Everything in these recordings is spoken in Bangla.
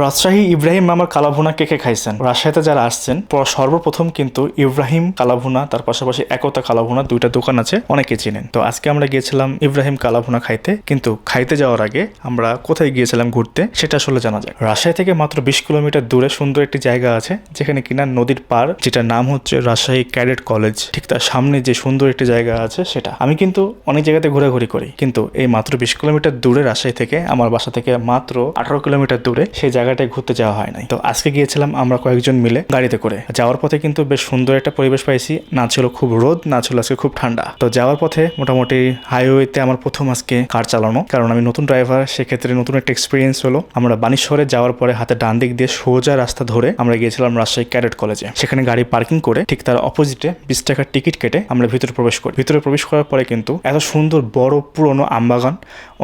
রাজশাহী ইব্রাহিম মামার কালাভুনা কে কে খাইছেন? রাজশাহীতে যারা আসছেন সর্বপ্রথম কিন্তু ইব্রাহিম কালাভুনা, তার পাশাপাশি একতা কালাভুনা দুইটা দোকান আছে অনেকে চিনেন। তো আজকে আমরা গিয়েছিলাম ইব্রাহিম কালাভুনা খাইতে, কিন্তু খাইতে যাওয়ার আগে আমরা কোথায় গিয়েছিলাম ঘুরতে, সেটা আসলে জানা যায় রাজশাহী থেকে মাত্র বিশ কিলোমিটার দূরে সুন্দর একটি জায়গা আছে, যেখানে কিনা নদীর পার যেটার নাম হচ্ছে রাজশাহী ক্যাডেট কলেজ। ঠিক তার সামনে যে সুন্দর একটি জায়গা আছে, সেটা। আমি কিন্তু অনেক জায়গাতে ঘোরাঘুরি করি, কিন্তু এই মাত্র বিশ কিলোমিটার দূরে রাজশাহী থেকে, আমার বাসা থেকে মাত্র আঠারো কিলোমিটার দূরে সেই জায়গাটায় ঘুরতে যাওয়া হয় নাই। তো আজকে গিয়েছিলাম আমরা কয়েকজন মিলে গাড়িতে করে। যাওয়ার পথে কিন্তু বেশ সুন্দর একটা পরিবেশ পাইছি। না ছিল খুব রোদ, না ছিল আজকে খুব ঠান্ডা। তো যাওয়ার পথে মোটামুটি হাইওয়েতে আমার প্রথম আজকে কার চালানো, কারণ আমি নতুন ড্রাইভার সেক্ষেত্রে নতুন একটা এক্সপিরিয়েন্স হলো। আমরা বানেশ্বরে যাওয়ার পরে হাতে ডান দিক দিয়ে সোজা রাস্তা ধরে আমরা গিয়েছিলাম রাজশাহী ক্যাডেট কলেজে। সেখানে গাড়ি পার্কিং করে ঠিক তার অপোজিটে বিশ টাকার টিকিট কেটে আমরা ভিতরে প্রবেশ করি। ভিতরে প্রবেশ করার পরে কিন্তু এত সুন্দর বড় পুরনো আমবাগান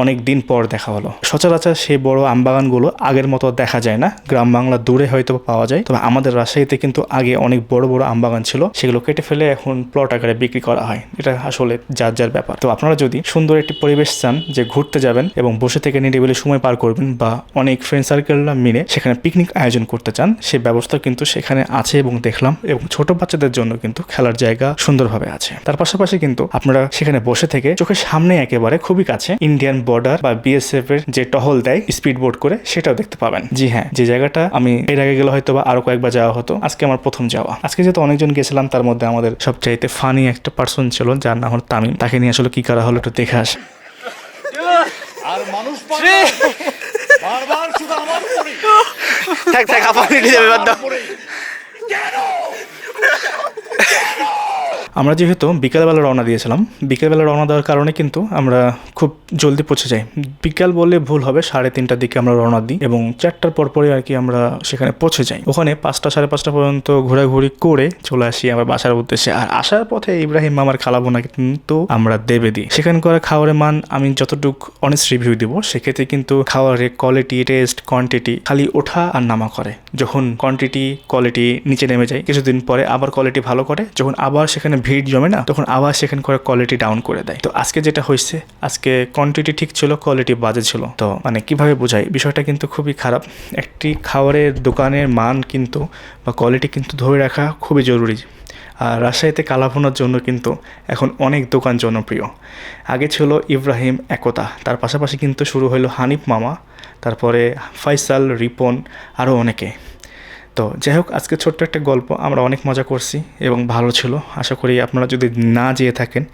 অনেক দিন পর দেখা হলো। সচরাচর সেই বড় আমবাগানগুলো আগের মতো দেখা যায় না। গ্রাম বাংলা দূরে হয়তো পাওয়া যায়। তবে আমাদের রাজশাহীতে কিন্তু আগে অনেক বড় বড় আমবাগান ছিল। সেগুলো কেটে ফেলে এখন প্লট আকারে বিক্রি করা হয়। এটা আসলে যার যার ব্যাপার। তো আপনারা যদি সুন্দর একটি পরিবেশ চান যে ঘুরতে যাবেন এবং বসে থেকে নিরিবিলি সময় পার করবেন বা অনেক ফ্রেন্ড সার্কেলরা মিলে সেখানে পিকনিক আয়োজন করতে চান, সে ব্যবস্থা কিন্তু সেখানে আছে এবং দেখলাম এবং ছোট বাচ্চাদের জন্য কিন্তু খেলার জায়গা সুন্দরভাবে আছে। তার পাশাপাশি কিন্তু আপনারা সেখানে বসে থেকে চোখের সামনে একেবারে খুবই কাছে ইন্ডিয়ান বর্ডার বা বিএসএফ এর যে টহল দেয় স্পিড বোট করে, সেটাও দেখতে পাবেন। জি হ্যাঁ যে জায়গাটা আমি এর আগে গেলে হয়তো বা আরও কয়েকবার যাওয়া হতো। আজকে আমার প্রথম যাওয়া। আজকে যেহেতু অনেকজন গেছিলাম তার মধ্যে আমাদের সবচাইতে ফানি একটা পার্সন ছিল যার নাম হল তামিম। তাকে নিয়ে আসলে কি করা হলো একটু দেখে আস। আর মানুষ বারবার শুধু আমার থাক থাক আপনি নিজে বাদ দাও। আমরা যেহেতু বিকেলবেলা রওনা দিয়েছিলাম, বিকেলবেলা রওনা দেওয়ার কারণে কিন্তু আমরা খুব জলদি পৌঁছে যাই। বিকাল বললে ভুল হবে, সাড়ে তিনটার দিকে আমরা রওনা দিই এবং চারটার পর পরে আর কি আমরা সেখানে পৌঁছে যাই। ওখানে পাঁচটা, সাড়ে পাঁচটা পর্যন্ত ঘোরাঘুরি করে চলে আসি আমার বাসার উদ্দেশ্যে। আর আসার পথে ইব্রাহিম মামার খালাবোনা কিন্তু আমরা দেবে দিই। সেখানকার খাওয়ারের মান আমি যতটুকু অনেস্ট রিভিউ দিব, সেক্ষেত্রে কিন্তু খাওয়ারের কোয়ালিটি টেস্ট কোয়ান্টিটি খালি ওঠা আর নামা করে। যখন কোয়ান্টিটি কোয়ালিটি নিচে নেমে যায়, কিছুদিন পরে আবার কোয়ালিটি ভালো করে, যখন আবার সেখানে ভিড় জমে না, তখন আবার সেখানে করে কোয়ালিটি ডাউন করে দেয়। তো আজকে যেটা হয়েছে, আজকে কোয়ান্টিটি ঠিক ছিল কোয়ালিটি বাজে ছিল। তো মানে কীভাবে বোঝাই? বিষয়টা কিন্তু খুবই খারাপ। একটি খাবারের দোকানের মান কিন্তু বা কোয়ালিটি কিন্তু ধরে রাখা খুবই জরুরি। আর রাজশাহীতে কালাভুনার জন্য কিন্তু এখন অনেক দোকান জনপ্রিয়। আগে ছিল ইব্রাহিম একতা, তার পাশাপাশি কিন্তু শুরু হলো হানিফ মামা, তারপরে ফাইসাল, রিপন আরও অনেকে। তো যাই হোক, আজকে ছোট্ট একটা গল্প আমরা অনেক মজা করছি এবং ভালো ছিল। আশা করি আপনারা যদি না যেয়ে থাকেন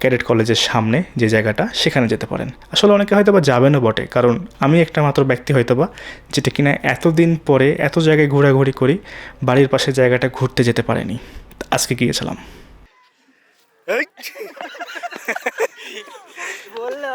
ক্যাডেট কলেজের সামনে যে জায়গাটা, সেখানে যেতে পারেন। আসলে অনেকে হয়তো বা যাবেনও বটে, কারণ আমি একটা মাত্র ব্যক্তি হয়তো বা যেটা কিনা এতদিন পরে এত জায়গায় ঘোরাঘুরি করি, বাড়ির পাশে জায়গাটা ঘুরতে যেতে পারেনি। আজকে গিয়েছিলাম। বললে